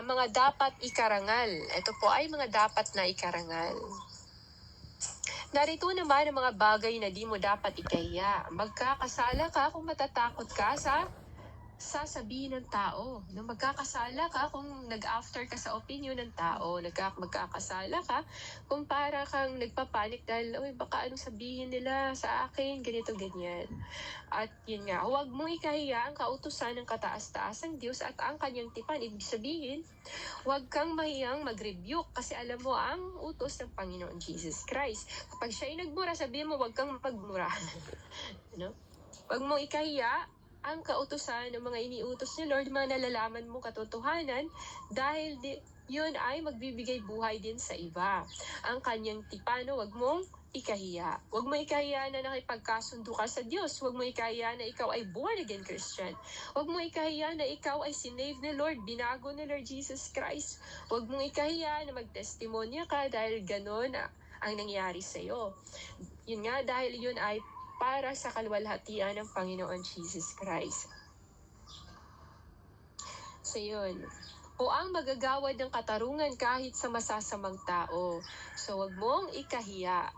ang mga dapat ikarangal. Ito po ay mga dapat na ikarangal. Narito naman ang mga bagay na di mo dapat ikahiya. Magkakasala ka kung matatakot ka sa sasabihin ng tao. Na magkakasala ka kung nag-after ka sa opinion ng tao. Nagka, magkakasala ka kung para kang nagpapanik dahil, uy, baka anong sabihin nila sa akin, ganito, ganyan. At yun nga, huwag mong ikahiya ang kautusan ng kataas-taasang Diyos at ang kanyang tipan. Ibig sabihin, huwag kang mahiyang mag-rebuke kasi alam mo ang utos ng Panginoon Jesus Christ. Kapag siya'y nagmura, sabihin mo, huwag kang magmura. ano? Huwag mong ikahiya ang kautusan ng mga iniutos ni Lord, mga nalalaman mo katotohanan dahil di, yun ay magbibigay buhay din sa iba. Ang kanyang tipano, wag mong ikahiya. Huwag mo ikahiya na nakipagkasundo ka sa Diyos. Huwag mo ikahiya na ikaw ay born again Christian. Huwag mo ikahiya na ikaw ay sinave ni Lord, binago ni Lord Jesus Christ. Huwag mong ikahiya na magtestimonya ka dahil ganun ang nangyari sa iyo. Yun nga, dahil yun ay para sa kalwalhatian ng Panginoon Jesus Christ. So yun. O ang magagawad ng katarungan kahit sa masasamang tao. So wag mong ikahiya.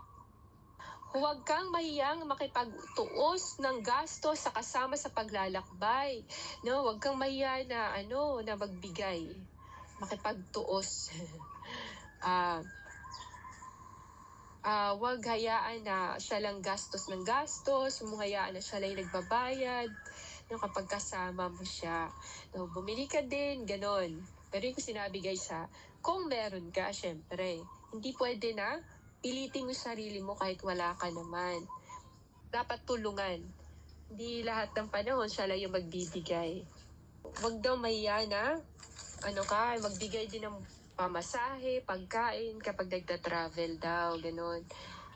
Huwag kang mahiyang makipagtuos ng gasto sa kasama sa paglalakbay. No, huwag kang mahiya na ano, na magbigay. Makipagtuos. Ah, ah, wag hayaan na siya lang gastos ng gastos, huwag mong hayaan na siya lang nagbabayad, no, kapag kasama mo siya. No, bumili ka din, ganon. Pero yung sinabi guys ha, kung meron ka, syempre, hindi pwede na pilitin mo sarili mo kahit wala ka naman. Dapat tulungan. Hindi lahat ng panahon siya lang yung magbibigay. Huwag daw mahiya na, ano ka, magbigay din ng pamasahe, pagkain kapag nagta-travel daw, ganun.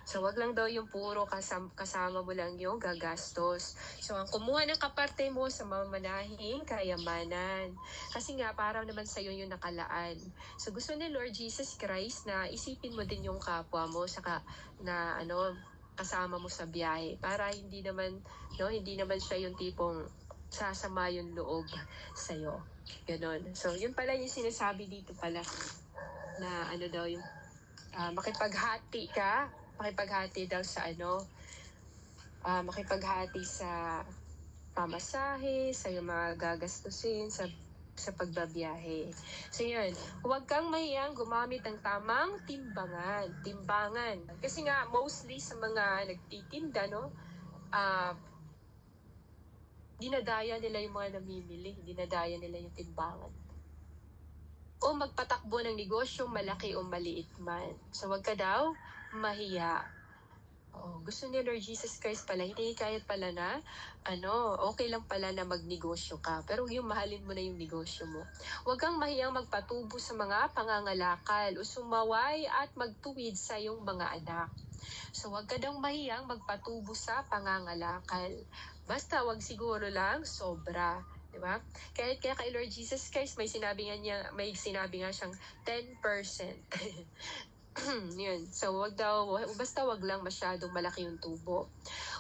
So, wag lang daw yung puro kasama, kasama mo lang yung gagastos. So, ang kumuha ng kaparte mo sa mamanahing kayamanan. Kasi nga, parang naman sa'yo yung nakalaan. So, gusto ni Lord Jesus Christ na isipin mo din yung kapwa mo, saka na ano, kasama mo sa biyahe. Para hindi naman, no, hindi naman siya yung tipong sasama yung loob sa'yo. Ganon. So, yun pala yung sinasabi dito pala na ano daw yung ah, makipaghati ka, makipaghati daw sa ano, ah, makipaghati sa pamasahe, sa yung mga gagastusin, sa sa pagbabiyahe. So yun, huwag kang mahiyang gumamit ng tamang timbangan. Timbangan. Kasi nga, mostly sa mga nagtitinda, no, ah, dinadaya nila yung mga namimili, dinadaya nila yung timbangan. O magpatakbo ng negosyo, malaki o maliit man. So wag ka daw mahiya. Oh, gusto ni Lord Jesus Christ pala, hindi kahit pala na, ano, okay lang pala na magnegosyo ka. Pero yung mahalin mo na yung negosyo mo. Huwag kang mahiyang magpatubo sa mga pangangalakal o sumaway at magtuwid sa iyong mga anak. So huwag ka daw mahiyang magpatubo sa pangangalakal. Basta wag siguro lang sobra. Di ba? Kaya, kaya kay Lord Jesus Christ, may sinabi nga niya, may sinabi nga siyang 10%. Yun. So, wag daw, basta wag lang masyadong malaki yung tubo.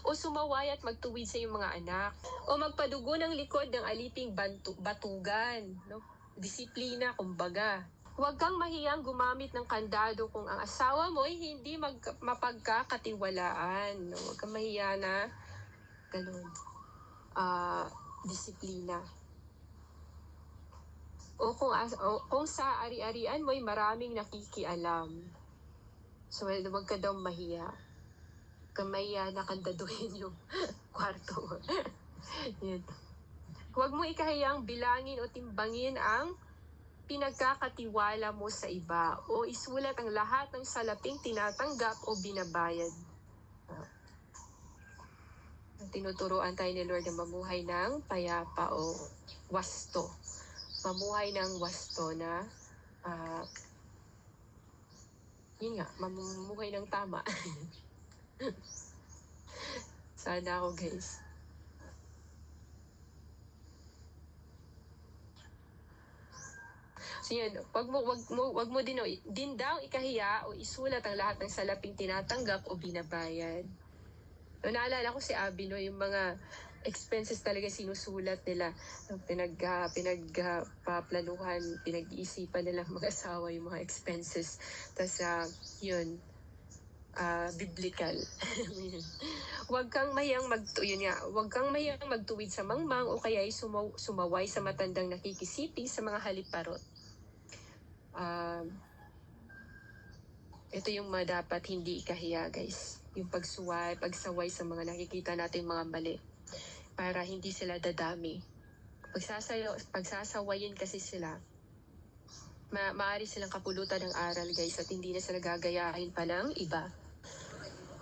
O sumaway at magtuwid sa iyong mga anak. O magpadugo ng likod ng aliping bantu- batugan. No? Disiplina, kumbaga. Huwag kang mahiyang gumamit ng kandado kung ang asawa mo ay hindi mag, mapagkakatiwalaan. No? Huwag kang mahiya na ganun. Ah, disiplina. O kung, o kung sa ari-arian mo ay maraming nakikialam. So, huwag ka daw mahiya. Huwag kang mahiya na kandaduhin yung kwarto mo. Yun. Huwag mo ikahiyang bilangin o timbangin ang pinagkakatiwala mo sa iba o isulat ang lahat ng salaping tinatanggap o binabayad. Tinuturuan tayo ni Lord na mamuhay ng payapa o wasto. Mamuhay ng wasto na ah, yun nga, mamumuhay ng tama. Sana ako guys. So yun, wag mo, wag mo, wag mo din, o, din daw ikahiya o isulat ang lahat ng salaping tinatanggap o binabayad. No, naalala ko si Abby, no, yung mga expenses talaga sinusulat nila. Pinag, uh, pinagpaplanuhan, pinag-iisipan nilang mag-asawa yung mga expenses. Tapos, uh, yun, uh, biblical. huwag kang mayang mag yun nga, huwag kang mayang magtuwid sa mangmang o kaya ay sumaw, sumaway sa matandang nakikisiping sa mga haliparot. Uh, ito yung dapat hindi ikahiya, guys. Yung pagsuway, pagsaway sa mga nakikita nating mga mali para hindi sila dadami. Pagsasayo, pagsasawayin kasi sila, ma maaari silang kapulutan ng aral guys at hindi na sila gagayahin pa ng iba.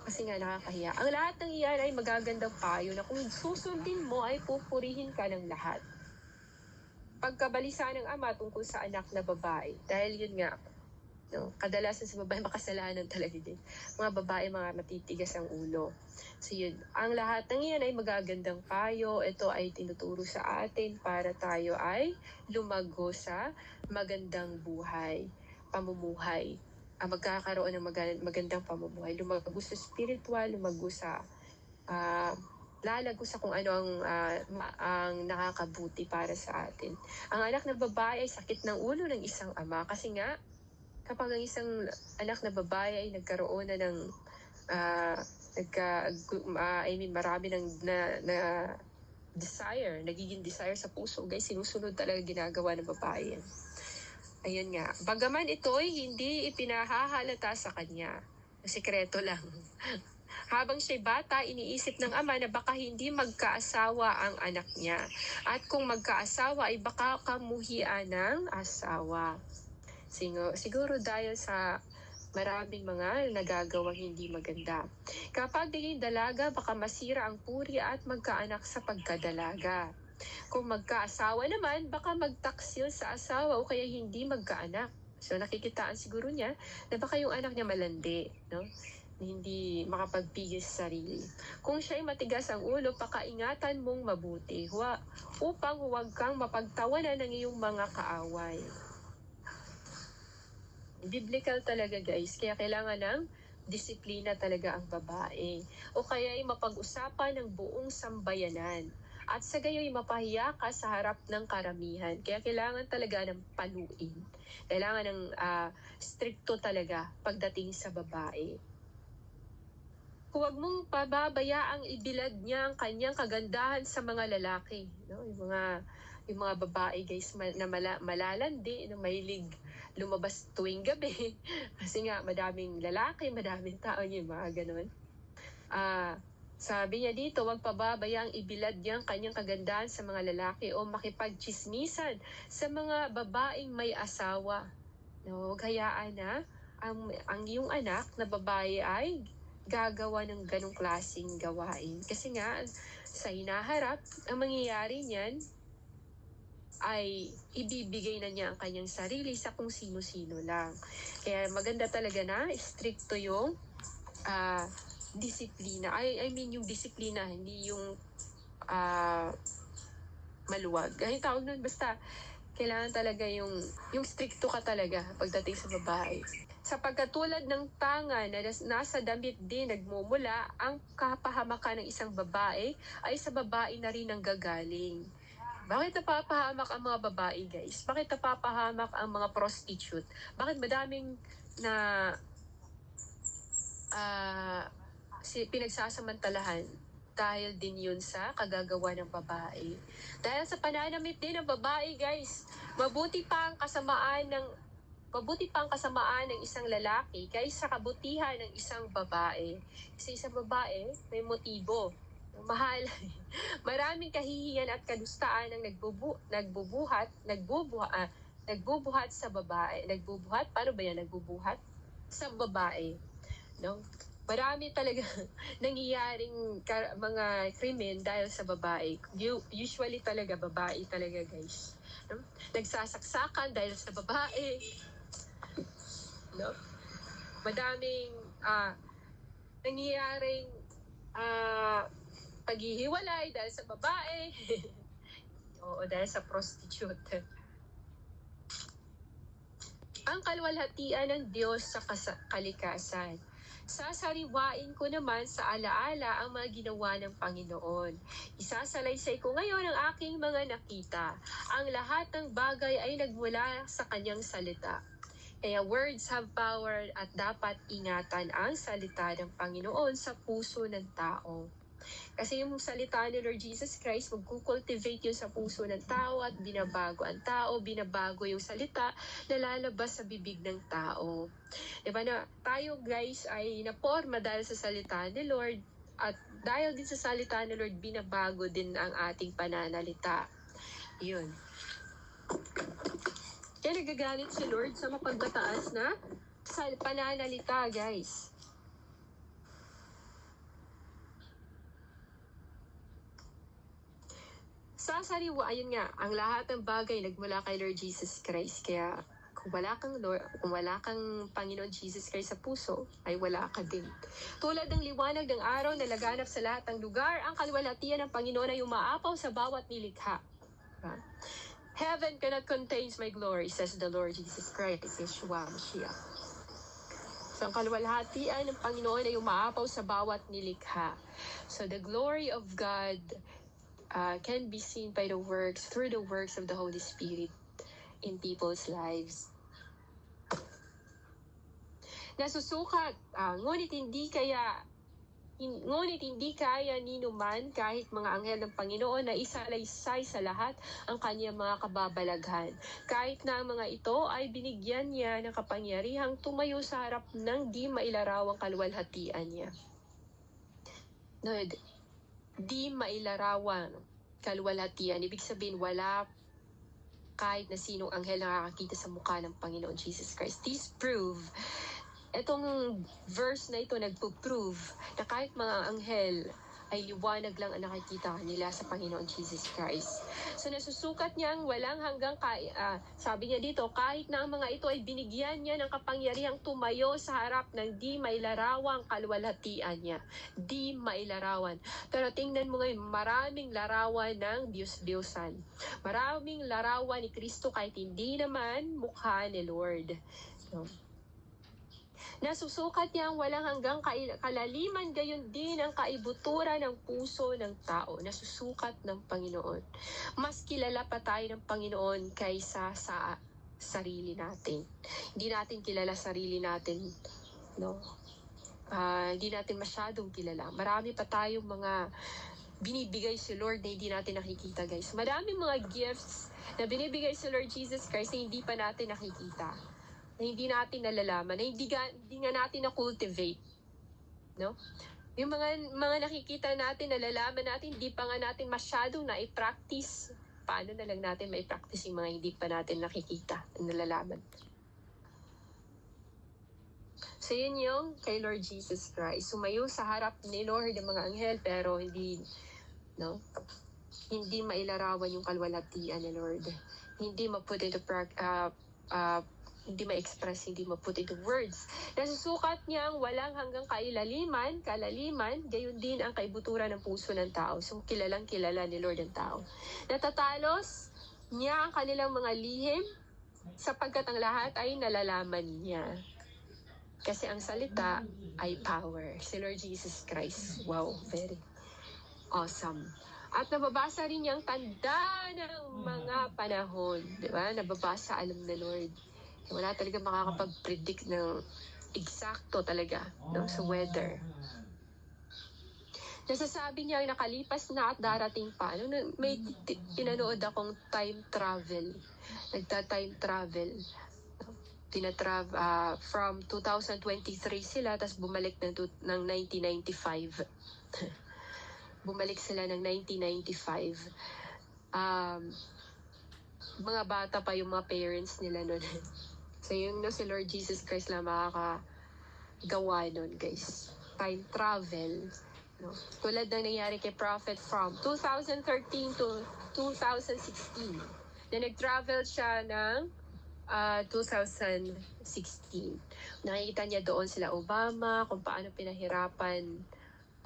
Kasi nga nakakahiya. Ang lahat ng iyan ay magagandang payo na kung susundin mo ay pupurihin ka ng lahat. Pagkabalisa ng ama tungkol sa anak na babae. Dahil yun nga, no, kadalasan sa babae makasalanan talaga din. Mga babae, mga matitigas ang ulo. So yun, ang lahat ng iyan ay magagandang payo. Ito ay tinuturo sa atin para tayo ay lumago sa magandang buhay, pamumuhay. Uh, magkakaroon ng mag- magandang pamumuhay. Lumago sa spiritual, lumago sa uh, lalago sa kung ano ang, uh, ang nakakabuti para sa atin. Ang anak na babae ay sakit ng ulo ng isang ama kasi nga kapag ang isang anak na babae ay nagkaroon na ng uh, nagka, uh, I mean, marami ng na, na desire, nagiging desire sa puso, guys, sinusunod talaga ginagawa ng babae yan. Ayun nga. Bagaman ito'y hindi ipinahahalata sa kanya. Sikreto lang. Habang siya'y bata, iniisip ng ama na baka hindi magkaasawa ang anak niya. At kung magkaasawa ay baka kamuhian ng asawa. Siguro, siguro dahil sa maraming mga nagagawang hindi maganda. Kapag naging dalaga, baka masira ang puri at magkaanak sa pagkadalaga. Kung magkaasawa naman, baka magtaksil sa asawa o kaya hindi magkaanak. So nakikitaan siguro niya na baka yung anak niya malandi, no? hindi makapagpigil sa sarili. Kung siya ay matigas ang ulo, pakaingatan mong mabuti huwa, upang huwag kang mapagtawanan ng iyong mga kaaway. Biblical talaga guys, kaya kailangan ng disiplina talaga ang babae. O kaya ay mapag-usapan ng buong sambayanan at sa gayoy mapahiya ka sa harap ng karamihan. Kaya kailangan talaga ng paluin. Kailangan ng uh, stricto talaga pagdating sa babae. Huwag mong pababayaang ibilad niya ang kanyang kagandahan sa mga lalaki. No? Yung mga yung mga babae guys na mala, malalandi, na mahilig lumabas tuwing gabi. Kasi nga madaming lalaki, madaming tao yung mga ganun. Ah, uh, sabi niya dito, huwag pababayang ibilad niyang kanyang kagandahan sa mga lalaki o makipagchismisan sa mga babaeng may asawa. No, huwag hayaan na ang, ang iyong anak na babae ay gagawa ng ganong klaseng gawain. Kasi nga, sa hinaharap, ang mangyayari niyan ay ibibigay na niya ang kanyang sarili sa kung sino-sino lang. Kaya maganda talaga na stricto yung uh, disiplina. I, I mean yung disiplina, hindi yung uh, maluwag. Ay, tawag nun, basta kailangan talaga yung, yung stricto ka talaga pagdating sa babae. Sa pagkatulad ng tanga na nasa damit din nagmumula, ang kapahamakan ng isang babae ay sa babae na rin ang gagaling. Bakit napapahamak ang mga babae, guys? Bakit napapahamak ang mga prostitute? Bakit madaming na uh, si pinagsasamantalahan dahil din yun sa kagagawa ng babae. Dahil sa pananamit din ng babae, guys, mabuti pa ang kasamaan ng mabuti pa ang kasamaan ng isang lalaki kaysa kabutihan ng isang babae. Kasi isang babae may motibo. Mahal. Maraming kahihiyan at kadustaan ang nagbubu nagbubuhat, nagbubuhat, ah, nagbubuhat sa babae. Nagbubuhat? Paano ba yan? Nagbubuhat? Sa babae. No? marami talaga nangyayaring mga krimen dahil sa babae. Usually talaga babae talaga guys. No? Nagsasaksakan dahil sa babae. No? Madaming uh, nangyayaring uh, paghihiwalay dahil sa babae. Oo, dahil sa prostitute. Ang kalwalhatian ng Diyos sa kalikasan Sasariwain ko naman sa alaala ang mga ginawa ng Panginoon. Isasalaysay ko ngayon ang aking mga nakita. Ang lahat ng bagay ay nagmula sa kanyang salita. Kaya words have power at dapat ingatan ang salita ng Panginoon sa puso ng tao. Kasi yung salita ni Lord Jesus Christ, magkukultivate yun sa puso ng tao at binabago ang tao, binabago yung salita na lalabas sa bibig ng tao. Diba na tayo guys ay naporma dahil sa salita ni Lord at dahil din sa salita ni Lord, binabago din ang ating pananalita. Yun. Kaya nagagalit si Lord sa mapagbataas na sa pananalita, guys. Sasariwa, ayun nga, ang lahat ng bagay nagmula kay Lord Jesus Christ. Kaya kung wala kang Lord, kung wala kang Panginoon Jesus Christ sa puso, ay wala ka din. Tulad ng liwanag ng araw na laganap sa lahat ng lugar, ang kalwalatian ng Panginoon ay umaapaw sa bawat nilikha. Diba? Heaven cannot contain my glory, says the Lord Jesus Christ, Yeshua Mashiach. So, ang kalwalhatian ng Panginoon ay umaapaw sa bawat nilikha. So, the glory of God uh, can be seen by the works, through the works of the Holy Spirit in people's lives. Nasusukat, ah, ngunit hindi kaya hin- ngunit hindi kaya ni numan kahit mga anghel ng Panginoon na isalaysay sa lahat ang kanyang mga kababalaghan. Kahit na ang mga ito ay binigyan niya ng kapangyarihang tumayo sa harap ng di mailarawang kalwalhatian niya. Di mailarawang kalwalhatian. Ibig sabihin, wala kahit na sinong anghel na nakakakita sa mukha ng Panginoon Jesus Christ. This prove, etong verse na ito nagpo-prove na kahit mga anghel ay liwanag lang ang nakikita nila sa Panginoon Jesus Christ. So nasusukat niya ang walang hanggang kaya, ah, sabi niya dito, kahit na ang mga ito ay binigyan niya ng kapangyarihang tumayo sa harap ng di mailarawang kalwalhatian niya. Di mailarawan. Pero tingnan mo ngayon, maraming larawan ng Diyos-Diyosan. Maraming larawan ni Kristo kahit hindi naman mukha ni Lord. No? Nasusukat niya ang walang hanggang kalaliman gayon din ang kaibutura ng puso ng tao. Nasusukat ng Panginoon. Mas kilala pa tayo ng Panginoon kaysa sa sarili natin. Hindi natin kilala sarili natin. No? Ah, hindi natin masyadong kilala. Marami pa tayong mga binibigay si Lord na hindi natin nakikita guys. Maraming mga gifts na binibigay si Lord Jesus Christ na hindi pa natin nakikita na hindi natin nalalaman, na hindi, ga, hindi nga natin na-cultivate. No? Yung mga, mga nakikita natin, nalalaman natin, hindi pa nga natin masyadong na-practice. Paano na lang natin ma-practice yung mga hindi pa natin nakikita, nalalaman. So yun yung kay Lord Jesus Christ. Sumayo sa harap ni Lord ng mga anghel pero hindi, no? Hindi mailarawan yung kalwalatian ni Lord. Hindi ma-put into prac- uh, uh, hindi ma-express, hindi ma-put into words. Nasusukat niya ang walang hanggang kailaliman, kalaliman, gayon din ang kaibuturan ng puso ng tao. So, kilalang kilala ni Lord ang tao. Natatalos niya ang kanilang mga lihim sapagkat ang lahat ay nalalaman niya. Kasi ang salita ay power. Si Lord Jesus Christ. Wow, very awesome. At nababasa rin niya ang tanda ng mga panahon. Di ba? Nababasa alam na Lord. Wala talaga makakapag-predict ng eksakto talaga no, sa weather. Nasasabi niya nakalipas na at darating pa. Ano, na- may pinanood akong time travel. Nagta-time travel. Tinatrav ah, from 2023 sila, tapos bumalik ng, ng 1995. bumalik sila ng 1995. Um, mga bata pa yung mga parents nila noon. so yung no, si Lord Jesus Christ lang makakagawa nun, guys. Time travel. No? Tulad ng nangyari kay Prophet from 2013 to 2016. Na nag-travel siya ng ah, 2016. Nakikita niya doon sila Obama, kung paano pinahirapan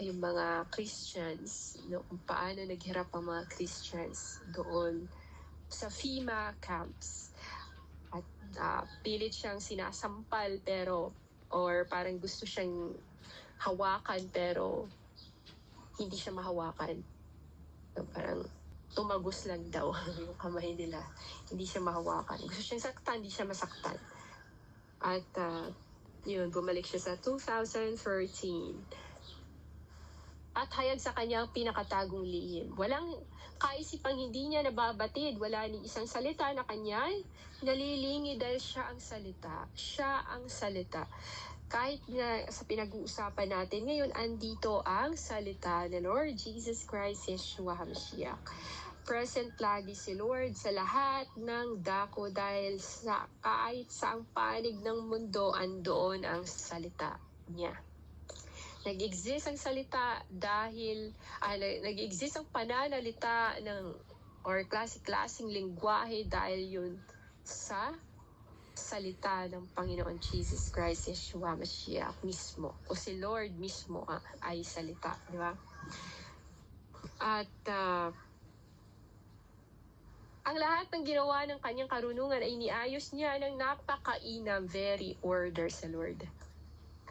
yung mga Christians, no? kung paano naghirap ang mga Christians doon sa FEMA camps. Ah, pilit siyang sinasampal pero or parang gusto siyang hawakan pero hindi siya mahawakan. So, parang tumagos lang daw yung kamay nila. Hindi siya mahawakan. Gusto siyang saktan, hindi siya masaktan. At ah, yun, bumalik siya sa 2013. At hayag sa kanyang pinakatagong lihim. Walang kaisipang hindi niya nababatid. Wala ni isang salita na kanyang nalilingi dahil siya ang salita. Siya ang salita. Kahit na sa pinag-uusapan natin ngayon, andito ang salita ng Lord Jesus Christ, Yeshua HaMashiach. Present lagi si Lord sa lahat ng dako dahil sa kahit sa ang panig ng mundo, andoon ang salita niya. Nag-exist ang salita dahil ah, na- nag-exist ang pananalita ng or klase-klaseng lingwahe dahil yun sa salita ng Panginoon Jesus Christ, Yeshua Mashiach mismo. O si Lord mismo ah, ay salita, di ba? At ah, ang lahat ng ginawa ng kanyang karunungan ay niayos niya ng napakainam, very order sa Lord.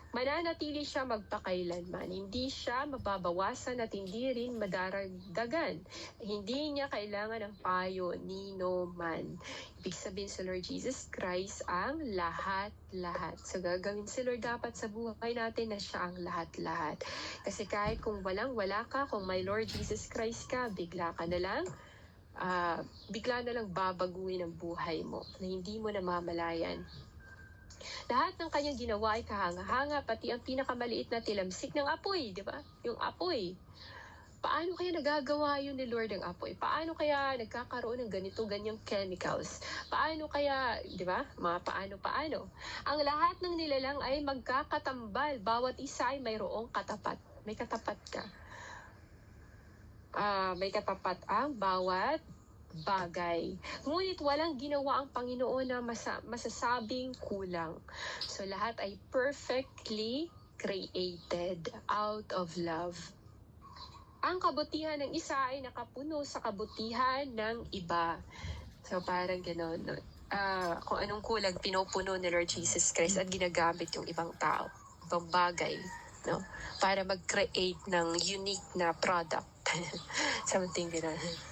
Mananatili siya magpakailanman. Hindi siya mababawasan at hindi rin madaragdagan. Hindi niya kailangan ng payo ni no man. Ibig sabihin sa Lord Jesus Christ ang lahat-lahat. So gagawin si Lord dapat sa buhay natin na siya ang lahat-lahat. Kasi kahit kung walang-wala ka, kung may Lord Jesus Christ ka, bigla ka na lang ah, bigla na lang babaguhin ang buhay mo na hindi mo namamalayan. Lahat ng kanyang ginawa ay kahanga-hanga, pati ang pinakamaliit na tilamsik ng apoy, di ba? Yung apoy. Paano kaya nagagawa yun ni Lord ang apoy? Paano kaya nagkakaroon ng ganito, ganyang chemicals? Paano kaya, di ba? Mga paano-paano. Ang lahat ng nilalang ay magkakatambal. Bawat isa ay mayroong katapat. May katapat ka. Ah, may katapat ang bawat bagay. Ngunit walang ginawa ang Panginoon na masa- masasabing kulang. So lahat ay perfectly created out of love. Ang kabutihan ng isa ay nakapuno sa kabutihan ng iba. So parang gano'n. no? Ah, kung anong kulang, pinupuno ni Lord Jesus Christ at ginagamit yung ibang tao, ibang bagay, no? Para mag-create ng unique na product. Something gano'n.